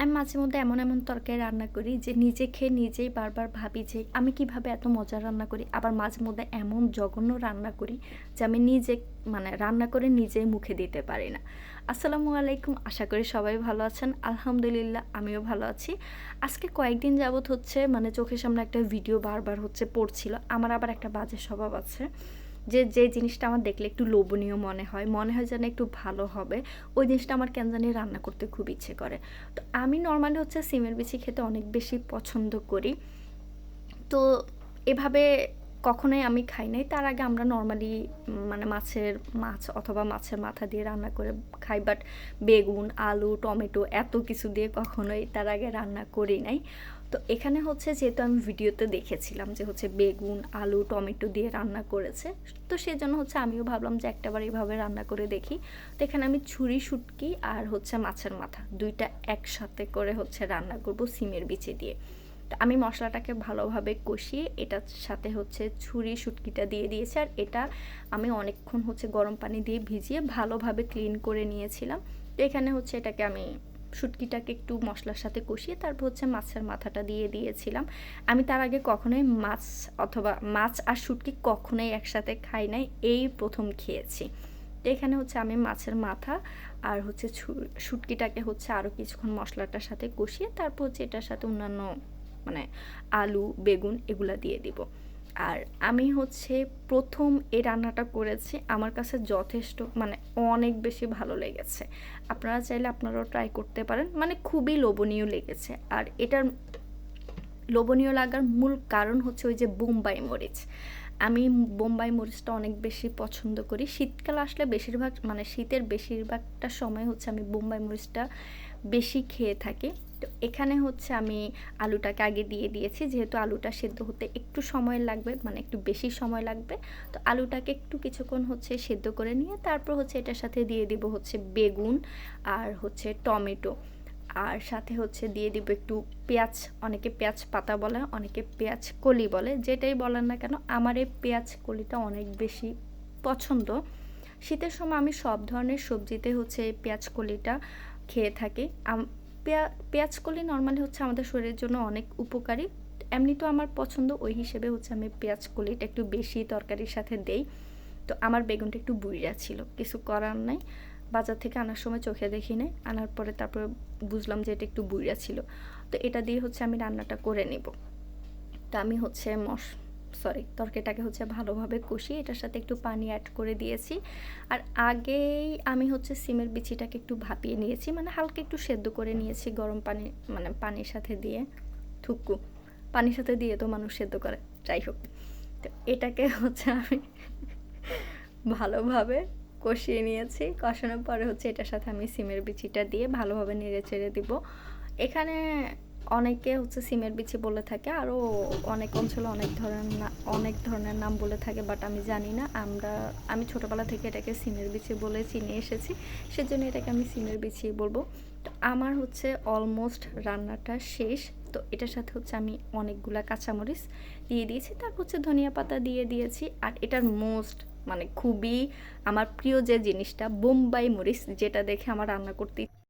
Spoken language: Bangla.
আমি মাঝে মধ্যে এমন এমন তরকারি রান্না করি যে নিজে খেয়ে নিজেই বারবার ভাবি যে আমি কীভাবে এত মজা রান্না করি। আবার মাঝে মধ্যে এমন জঘন্য রান্না করি যে আমি নিজে মানে রান্না করে নিজেই মুখে দিতে পারি না। আসসালামু আলাইকুম, আশা করি সবাই ভালো আছেন। আলহামদুলিল্লাহ, আমিও ভালো আছি। আজকে কয়েকদিন যাবৎ হচ্ছে মানে চোখের সামনে একটা ভিডিও বারবার হচ্ছে পড়ছিল। আমার আবার একটা বাজে স্বভাব আছে। যে যে জিনিসটা আমার দেখলে একটু লোভনীয় মনে হয় মনে হয় যেন একটু ভালো হবে, ওই জিনিসটা আমার কেন জানি রান্না করতে খুব ইচ্ছে করে। তো আমি নর্মালি হচ্ছে সিমের বিচি খেতে অনেক বেশি পছন্দ করি। তো এভাবে কখনোই আমি খাই নাই। তার আগে আমরা নর্মালি মানে মাছের মাছ অথবা মাছের মাথা দিয়ে রান্না করে খাই বাট বেগুন, আলু, টমেটো এত কিছু দিয়ে কখনোই তার আগে রান্না করি নাই। তো এখানে হচ্ছে যেহেতু আমি ভিডিওতে দেখেছিলাম যে হচ্ছে বেগুন, আলু, টমেটো দিয়ে রান্না করেছে, তো সেই জন্য হচ্ছে আমিও ভাবলাম যে একটাবার এইভাবে রান্না করে দেখি। তো এখানে আমি ছুরি, শুটকি আর হচ্ছে মাছের মাথা দুইটা একসাথে করে হচ্ছে রান্না করব সিমের বিচে দিয়ে। আমি মশলাটাকে ভালোভাবে কষিয়ে এটার সাথে হচ্ছে ছুরি শুটকিটা দিয়ে দিয়েছি, আর এটা আমি অনেকক্ষণ হচ্ছে গরম পানি দিয়ে ভিজিয়ে ভালোভাবে ক্লিন করে নিয়েছিলাম। তো এখানে হচ্ছে এটাকে আমি শুটকিটাকে একটু মশলার সাথে কষিয়ে তারপর হচ্ছে মাছের মাথাটা দিয়ে দিয়েছিলাম। আমি তার আগে কখনোই মাছ অথবা মাছ আর শুটকি কখনোই একসাথে খাই নাই, এই প্রথম খেয়েছি। এখানে হচ্ছে আমি মাছের মাথা আর হচ্ছে শুটকিটাকে হচ্ছে আরও কিছুক্ষণ মশলাটার সাথে কষিয়ে তারপর হচ্ছে এটার সাথে অন্যান্য মানে আলু, বেগুন এগুলা দিয়ে দিব। আর আমি হচ্ছে প্রথম এই রান্নাটা করেছি, আমার কাছে যথেষ্ট মানে অনেক বেশি ভালো লেগেছে। আপনারা চাইলে আপনারাও ট্রাই করতে পারেন মানে খুবই লোভনীয় লেগেছে। আর এটার লোভনীয় লাগার মূল কারণ হচ্ছে ওই যে বোম্বাই মরিচ। আমি বোম্বাই মরিচটা অনেক বেশি পছন্দ করি। শীতকাল আসলে বেশিরভাগ মানে শীতের বেশিরভাগটা সময় হচ্ছে আমি বোম্বাই মরিচটা বেশি খেয়ে থাকি। তো এখানে হচ্ছে আমি আলুটাকে আগে দিয়ে দিয়েছি, যেহেতু আলুটা সেদ্ধ হতে একটু সময় লাগবে মানে একটু বেশি সময় লাগবে, তো আলুটাকে একটু কিছুক্ষণ হচ্ছে সেদ্ধ করে নিয়ে তারপর হচ্ছে এটার সাথে দিয়ে দিব হচ্ছে বেগুন আর হচ্ছে টমেটো। আর সাথে হচ্ছে দিয়ে দিব একটু পেঁয়াজ, অনেকে পেঁয়াজ পাতা বলে, অনেকে পেঁয়াজ কলি বলে, যেটাই বলেন না কেন, আমার এই পেঁয়াজ কলিটা অনেক বেশি পছন্দ। শীতের সময় আমি সব ধরনের সবজিতে হচ্ছে পেঁয়াজ কলিটা খেয়ে থাকি। পেঁয়াজ কলি নর্মালি হচ্ছে আমাদের শরীরের জন্য অনেক উপকারী। এমনি তো আমার পছন্দ, ওই হিসেবে হচ্ছে আমি পেঁয়াজ কলিটা একটু বেশি তরকারির সাথে দেই। তো আমার বেগুনটা একটু বুড়িয়া ছিল, কিছু করার নাই। বাজার থেকে আনার সময় চোখে দেখি নেই, আনার পরে তারপরে বুঝলাম যে এটা একটু বুড়িয়া ছিল। তো এটা দিয়ে হচ্ছে আমি রান্নাটা করে নেব। তো আমি হচ্ছে মশ সরি তরকারিটাকে হচ্ছে ভালোভাবে কষিয়ে এটার সাথে একটু পানি অ্যাড করে দিয়েছি। আর আগেই আমি হচ্ছে সিমের বিচিটাকে একটু ভাপিয়ে নিয়েছি মানে হালকা একটু সেদ্ধ করে নিয়েছি গরম পানি মানে পানির সাথে দিয়ে, থুকু। পানির সাথে দিয়ে তো মানুষ সেদ্ধ করে, যাই হোক। তো এটাকে হচ্ছে আমি ভালোভাবে কষিয়ে নিয়েছি, কষানোর পরে হচ্ছে এটার সাথে আমি সিমের বিচিটা দিয়ে ভালোভাবে নেড়ে চেড়ে দিব। এখানে অনেকে হচ্ছে সিমের বিচি বলে থাকে আরও অনেক অঞ্চলে অনেক ধরনের অনেক ধরনের নাম বলে থাকে বাট আমি জানি না। আমরা, আমি ছোটোবেলা থেকে এটাকে সিমের বিচি বলে চিনে এসেছি, সেজন্য এটাকে আমি সিমের বিচি বলব। তো আমার হচ্ছে অলমোস্ট রান্নাটা শেষ, তো এটার সাথে হচ্ছে আমি অনেকগুলা কাঁচামরিচ দিয়ে দিয়েছি, তারপর হচ্ছে ধনিয়া পাতা দিয়ে দিয়েছি, আর এটার মোস্ট মানে খুবই আমার প্রিয় যে জিনিসটা, বোম্বাই মরিচ, যেটা দেখে আমার রান্না করতে